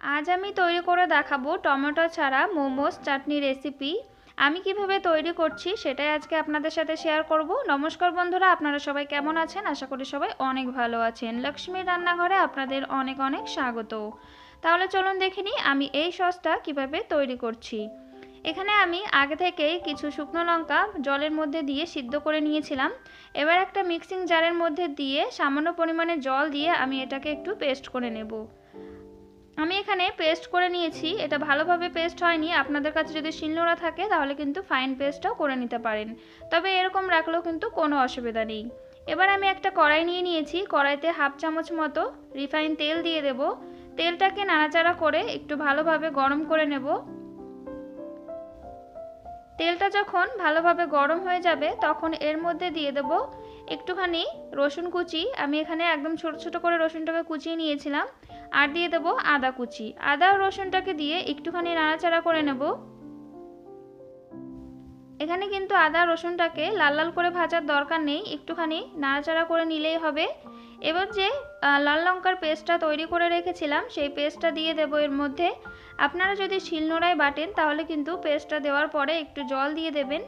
আজ আমি তৈরি করে দেখাবো টমেটো ছাড়া মোমোস, চাটনি রেসিপি। আমি কীভাবে তৈরি করছি সেটাই আজকে আপনাদের সাথে শেয়ার করব। নমস্কার বন্ধুরা, আপনারা সবাই কেমন আছেন? আশা করি সবাই অনেক ভালো আছেন। লক্ষ্মীর রান্নাঘরে আপনাদের অনেক অনেক স্বাগত। তাহলে চলুন দেখে নিই আমি এই সসটা কীভাবে তৈরি করছি। এখানে আমি আগে থেকেই কিছু শুকনো লঙ্কা জলের মধ্যে দিয়ে সিদ্ধ করে নিয়েছিলাম। এবার একটা মিক্সিং জারের মধ্যে দিয়ে সামান্য পরিমাণে জল দিয়ে আমি এটাকে একটু পেস্ট করে নেব। আমি এখানে পেস্ট করে নিয়েছি। এটা ভালোভাবে পেস্ট হয়নি। আপনাদের কাছে যদি শিলনোড়া থাকে, তাহলে কিন্তু ফাইন পেস্টটাও করে নিতে পারেন। তবে এরকম রাখলেও কিন্তু কোনো অসুবিধা নেই। এবার আমি একটা কড়াই নিয়ে নিয়েছি। কড়াইতে হাফ চামচ মতো রিফাইন তেল দিয়ে দেব। তেলটাকে নাড়াচাড়া করে একটু ভালোভাবে গরম করে নেব। তেলটা যখন ভালোভাবে গরম হয়ে যাবে, তখন এর মধ্যে দিয়ে দেব একটুখানি রসুন কুচি, আমি এখানে একদম ছোট ছোট করে রসুনটাকে কুচিয়ে নিয়েছিলাম। আর দিয়ে দেবো আদা কুচি। আদা রসুনটাকে দিয়ে একটুখানি নাড়াচাড়া করে নেব। এখানে কিন্তু আদা রসুনটাকে লাল লাল করে ভাজার দরকার নেই, একটুখানি নাড়াচাড়া করে নিলেই হবে। এবার যে লাল লঙ্কার পেস্টটা তৈরি করে রেখেছিলাম, সেই পেস্টটা দিয়ে দেবো এর মধ্যে। আপনারা যদি শিলনোড়ায় বাটেন, তাহলে কিন্তু পেস্টটা দেওয়ার পরে একটু জল দিয়ে দেবেন।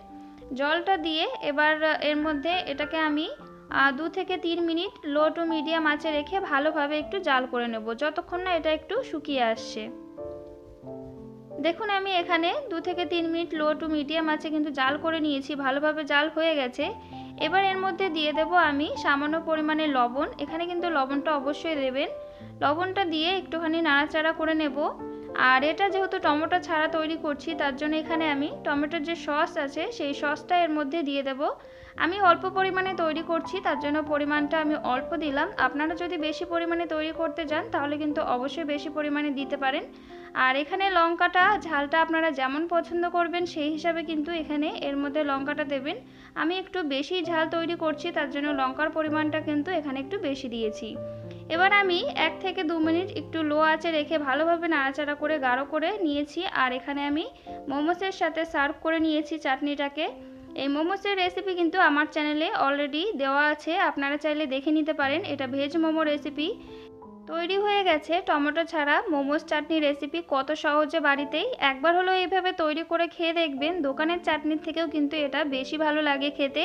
জলটা দিয়ে এবার এর মধ্যে এটাকে আমি দু থেকে তিন মিনিট লো টু মিডিয়াম আঁচে রেখে ভালোভাবে একটু জাল করে নেব, যতক্ষণ না এটা একটু শুকিয়ে আসছে। দেখুন, আমি এখানে দু থেকে তিন মিনিট লো টু মিডিয়াম আছে কিন্তু জাল করে নিয়েছি, ভালোভাবে জাল হয়ে গেছে। এবার এর মধ্যে দিয়ে দেব আমি সামান্য পরিমাণে লবণ, এখানে কিন্তু লবণটা অবশ্যই দেবেন। লবণটা দিয়ে একটুখানি নাড়াচাড়া করে নেব। আর এটা যেহেতু টমেটো ছাড়া তৈরি করছি, তার জন্য এখানে আমি টমেটোর যে সস আছে, সেই সসটা এর মধ্যে দিয়ে দেব। আমি অল্প পরিমাণে তৈরি করছি, তার জন্য পরিমাণটা আমি অল্প দিলাম। আপনারা যদি বেশি পরিমাণে তৈরি করতে যান, তাহলে কিন্তু অবশ্যই বেশি পরিমাণে দিতে পারেন। আর এখানে লঙ্কাটা, ঝালটা আপনারা যেমন পছন্দ করবেন, সেই হিসাবে কিন্তু এখানে এর মধ্যে লঙ্কাটা দেবেন। আমি একটু বেশি ঝাল তৈরি করছি, তার জন্য লঙ্কার পরিমাণটা কিন্তু এখানে একটু বেশি দিয়েছি। এবার আমি এক থেকে দু মিনিট একটু লো আঁচে রেখে ভালোভাবে নাড়াচাড়া করে, গাঢ় করে নিয়েছি। আর এখানে আমি মোমোসের সাথে সার্ভ করে নিয়েছি চাটনিটাকে। এই মোমোসের রেসিপি কিন্তু আমার চ্যানেলে অলরেডি দেওয়া আছে। আপনারা চাইলে দেখে নিতে পারেন। এটা ভেজ মোমো রেসিপি তৈরি হয়ে গেছে টমেটো ছাড়া মোমোস চাটনি রেসিপি কত সহজে বাড়িতেই। একবার হলো এইভাবে তৈরি করে খেয়ে দেখবেন। দোকানের চাটনির থেকেও কিন্তু এটা বেশি ভালো লাগে খেতে।